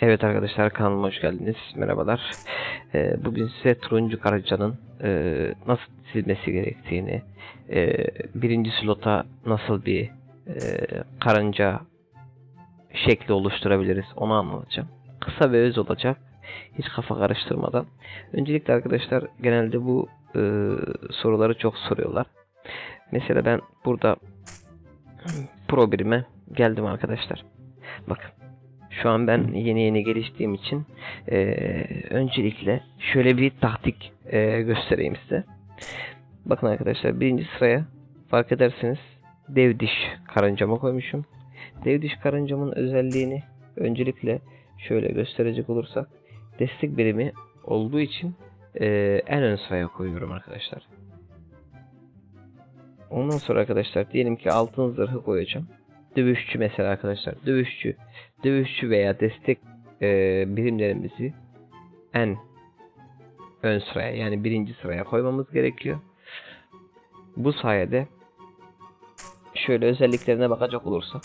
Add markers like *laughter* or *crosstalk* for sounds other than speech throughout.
Evet arkadaşlar kanalıma hoş geldiniz. Merhabalar. Ee, bugün size turuncu karacanın e, nasıl dizilmesi gerektiğini, e, birinci slota nasıl bir e, karınca şekli oluşturabiliriz onu anlatacağım. Kısa ve öz olacak. Hiç kafa karıştırmadan. Öncelikle arkadaşlar genelde bu e, soruları çok soruyorlar. Mesela ben burada *clears throat* Pro birime geldim arkadaşlar. Bakın. Şu an ben yeni yeni geliştiğim için eee, öncelikle şöyle bir taktik eee, göstereyim size. Bakın arkadaşlar birinci sıraya fark ederseniz dev diş karıncamı koymuşum. Dev diş karıncamın özelliğini öncelikle şöyle gösterecek olursak destek birimi olduğu için eee, en ön sıraya koyuyorum arkadaşlar. Ondan sonra arkadaşlar diyelim ki altın zırhı koyacağım. Dövüşçü mesela arkadaşlar. Dövüşçü. Dövüşçü veya destek e, birimlerimizi en ön sıraya yani birinci sıraya koymamız gerekiyor. Bu sayede şöyle özelliklerine bakacak olursak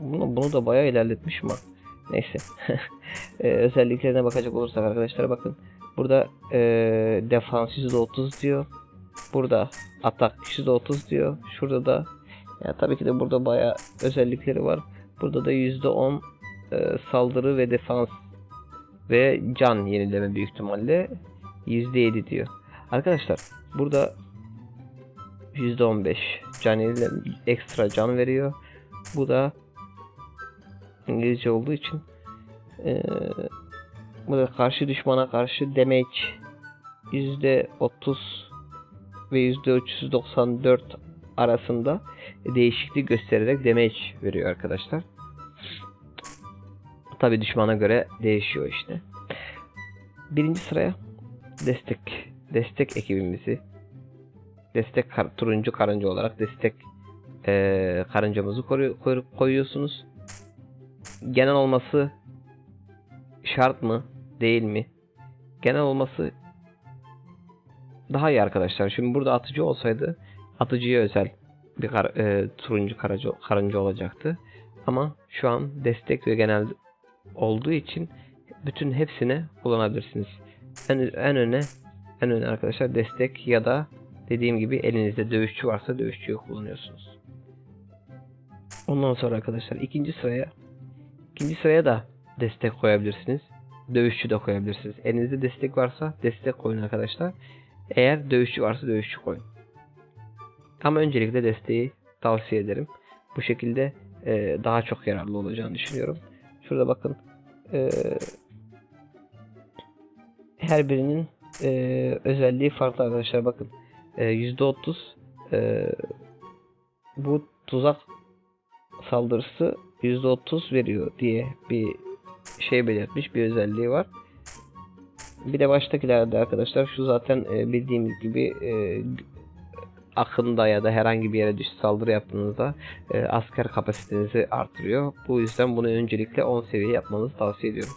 bunu, bunu da bayağı ilerletmişim bak. Neyse. *laughs* E, özelliklerine bakacak olursak arkadaşlar bakın. Burada e, defans %30 diyor. Burada atak %30 diyor. Şurada da ya tabii ki de burada bayağı özellikleri var. Burada da %10 e, saldırı ve defans ve can yenileme büyük ihtimalle %7 diyor. Arkadaşlar burada %15 can yenileme ekstra can veriyor. Bu da İngilizce olduğu için e, bu da karşı düşmana karşı damage %30 ve %394 arasında değişiklik göstererek damage veriyor arkadaşlar. Tabi düşmana göre değişiyor işte. Birinci sıraya destek destek ekibimizi destek kar- turuncu karınca olarak destek eee, karıncamızı koru- koru- koyuyorsunuz. Genel olması şart mı değil mi? Genel olması daha iyi arkadaşlar. Şimdi burada atıcı olsaydı atıcıya özel bir kar- e, turuncu karınca, karınca olacaktı. Ama şu an destek ve genel olduğu için bütün hepsine kullanabilirsiniz. En, en öne en öne arkadaşlar destek ya da dediğim gibi elinizde dövüşçü varsa dövüşçüyü kullanıyorsunuz. Ondan sonra arkadaşlar ikinci sıraya ikinci sıraya da destek koyabilirsiniz. Dövüşçü de koyabilirsiniz. Elinizde destek varsa destek koyun arkadaşlar. Eğer dövüşçü varsa dövüşçü koyun. Ama öncelikle desteği tavsiye ederim. Bu şekilde e, daha çok yararlı olacağını düşünüyorum. Şurada bakın e, her birinin e, özelliği farklı arkadaşlar. Bakın e, %30 e, bu tuzak saldırısı %30 veriyor diye bir şey belirtmiş bir özelliği var. Bir de baştakilerde arkadaşlar şu zaten e, bildiğimiz gibi e, akında ya da herhangi bir yere düş saldırı yaptığınızda e, asker kapasitenizi artırıyor. Bu yüzden bunu öncelikle 10 seviye yapmanızı tavsiye ediyorum.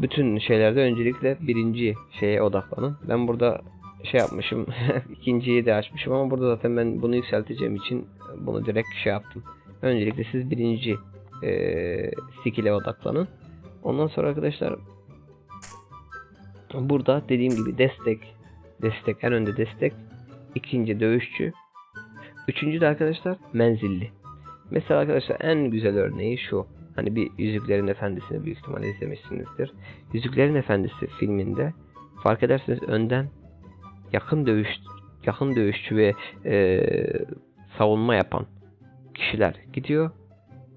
Bütün şeylerde öncelikle birinci şeye odaklanın. Ben burada şey yapmışım, *laughs* ikinciyi de açmışım ama burada zaten ben bunu yükselteceğim için bunu direkt şey yaptım. Öncelikle siz birinci e, skill'e odaklanın. Ondan sonra arkadaşlar burada dediğim gibi destek, destek en önde destek, ikinci dövüşçü, üçüncü de arkadaşlar menzilli. Mesela arkadaşlar en güzel örneği şu. Hani bir Yüzüklerin Efendisi'ni büyük ihtimalle izlemişsinizdir. Yüzüklerin Efendisi filminde fark ederseniz önden yakın dövüş yakın dövüşçü ve e, savunma yapan kişiler gidiyor.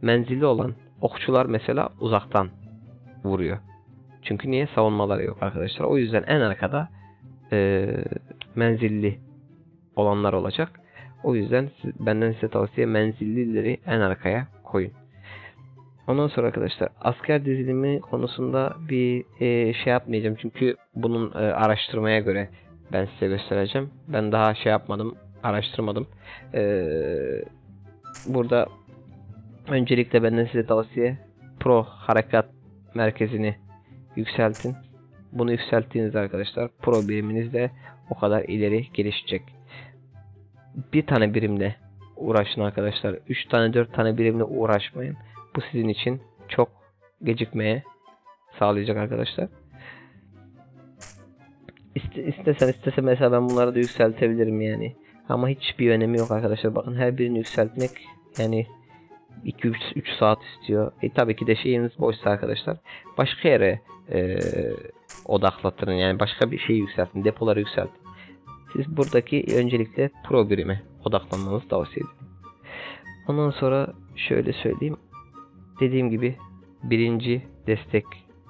Menzilli olan okçular mesela uzaktan vuruyor. Çünkü niye? Savunmaları yok arkadaşlar. O yüzden en arkada e, menzilli olanlar olacak. O yüzden benden size tavsiye menzillileri en arkaya koyun. Ondan sonra arkadaşlar asker dizilimi konusunda bir e, şey yapmayacağım. Çünkü bunun e, araştırmaya göre ben size göstereceğim. Ben daha şey yapmadım, araştırmadım. E, burada öncelikle benden size tavsiye Pro harekat merkezini yükseltin. Bunu yükselttiğinizde arkadaşlar Pro biriminiz de o kadar ileri gelişecek. Bir tane birimle uğraşın arkadaşlar. 3 tane 4 tane birimle uğraşmayın. Bu sizin için çok gecikmeye sağlayacak arkadaşlar. İste, istesen istese mesela ben bunları da yükseltebilirim yani. Ama hiçbir önemi yok arkadaşlar. Bakın her birini yükseltmek yani 2-3 saat istiyor. E tabii ki de şeyiniz boşsa arkadaşlar. Başka yere e, odaklatın. Yani başka bir şey yükseltin. Depoları yükseltin. Siz buradaki öncelikle pro birime odaklanmanızı tavsiye ederim. Ondan sonra şöyle söyleyeyim. Dediğim gibi birinci destek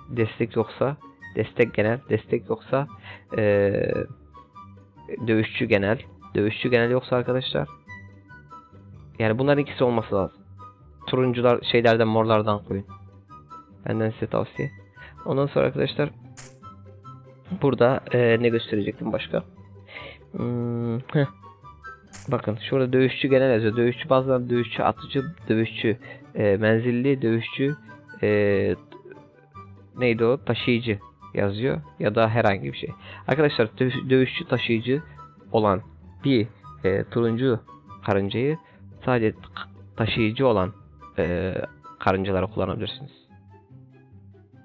destek yoksa destek genel destek yoksa eee, dövüşçü genel dövüşçü genel yoksa arkadaşlar yani bunların ikisi olması lazım. Turuncular şeylerden morlardan koyun. Benden size tavsiye. Ondan sonra arkadaşlar burada eee, ne gösterecektim başka? Hmm. Bakın şurada dövüşçü genel yazıyor. Dövüşçü bazen dövüşçü, atıcı, dövüşçü, e, menzilli, dövüşçü, e, neydi o? Taşıyıcı yazıyor ya da herhangi bir şey. Arkadaşlar dö- dövüşçü, taşıyıcı olan bir e, turuncu karıncayı sadece taşıyıcı olan e, karıncalara kullanabilirsiniz.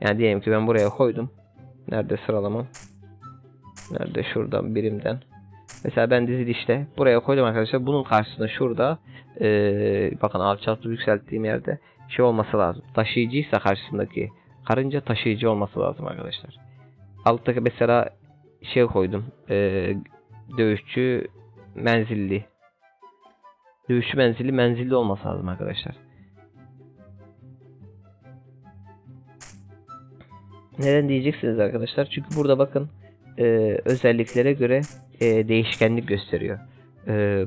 Yani diyelim ki ben buraya koydum. Nerede sıralamam? Nerede şuradan birimden. Mesela ben dizilişte buraya koydum arkadaşlar. Bunun karşısında şurada eee, bakın alçaltıp yükselttiğim yerde şey olması lazım. Taşıyıcıysa karşısındaki karınca taşıyıcı olması lazım arkadaşlar. Alttaki mesela şey koydum. eee, dövüşçü menzilli. Dövüşçü menzilli menzilli olması lazım arkadaşlar. Neden diyeceksiniz arkadaşlar? Çünkü burada bakın eee, özelliklere göre e, değişkenlik gösteriyor. E,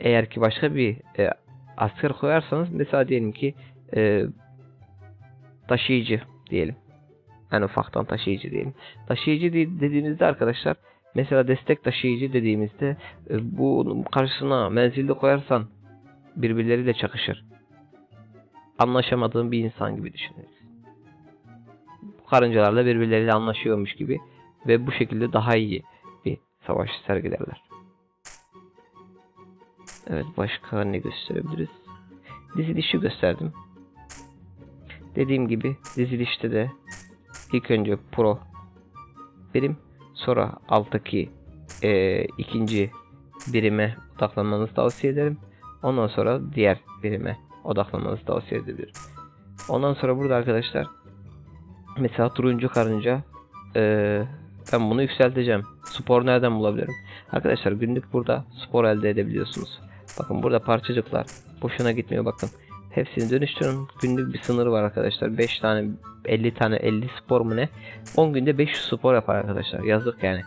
eğer ki başka bir e, asker koyarsanız mesela diyelim ki e, taşıyıcı diyelim. En ufaktan taşıyıcı diyelim. Taşıyıcı de- dediğimizde arkadaşlar mesela destek taşıyıcı dediğimizde e, bu karşısına menzilli koyarsan birbirleriyle çakışır. Anlaşamadığın bir insan gibi düşünürüz. Karıncalarla birbirleriyle anlaşıyormuş gibi ve bu şekilde daha iyi bir savaş sergilerler. Evet başka ne gösterebiliriz? Dizilişi gösterdim. Dediğim gibi dizilişte de ilk önce pro birim sonra alttaki eee, ikinci birime odaklanmanızı tavsiye ederim. Ondan sonra diğer birime odaklanmanızı tavsiye edebilirim. Ondan sonra burada arkadaşlar mesela turuncu karınca eee, ben bunu yükselteceğim. Spor nereden bulabilirim? Arkadaşlar günlük burada spor elde edebiliyorsunuz. Bakın burada parçacıklar. Boşuna gitmiyor bakın. Hepsini dönüştürün. Günlük bir sınırı var arkadaşlar. 5 tane 50 tane 50 spor mu ne? 10 günde 500 spor yapar arkadaşlar. Yazık yani.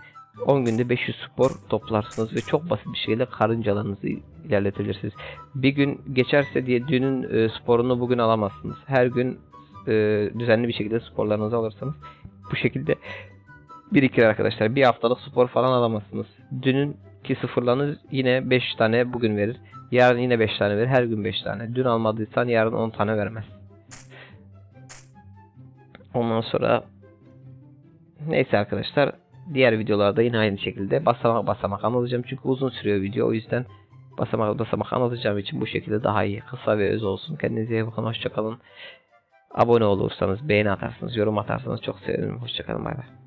10 günde 500 spor toplarsınız ve çok basit bir şekilde karıncalarınızı ilerletebilirsiniz. Bir gün geçerse diye dünün e, sporunu bugün alamazsınız. Her gün e, düzenli bir şekilde sporlarınızı alırsanız bu şekilde birikir arkadaşlar. Bir haftalık spor falan alamazsınız. Dünün ki sıfırlarınız yine 5 tane bugün verir. Yarın yine 5 tane verir. Her gün 5 tane. Dün almadıysan yarın 10 tane vermez. Ondan sonra neyse arkadaşlar diğer videolarda yine aynı şekilde basamak basamak anlatacağım. Çünkü uzun sürüyor video. O yüzden basamak basamak anlatacağım için bu şekilde daha iyi. Kısa ve öz olsun. Kendinize iyi bakın. Hoşçakalın. Abone olursanız, beğeni atarsanız, yorum atarsanız çok sevinirim. Hoşçakalın. Bay bay.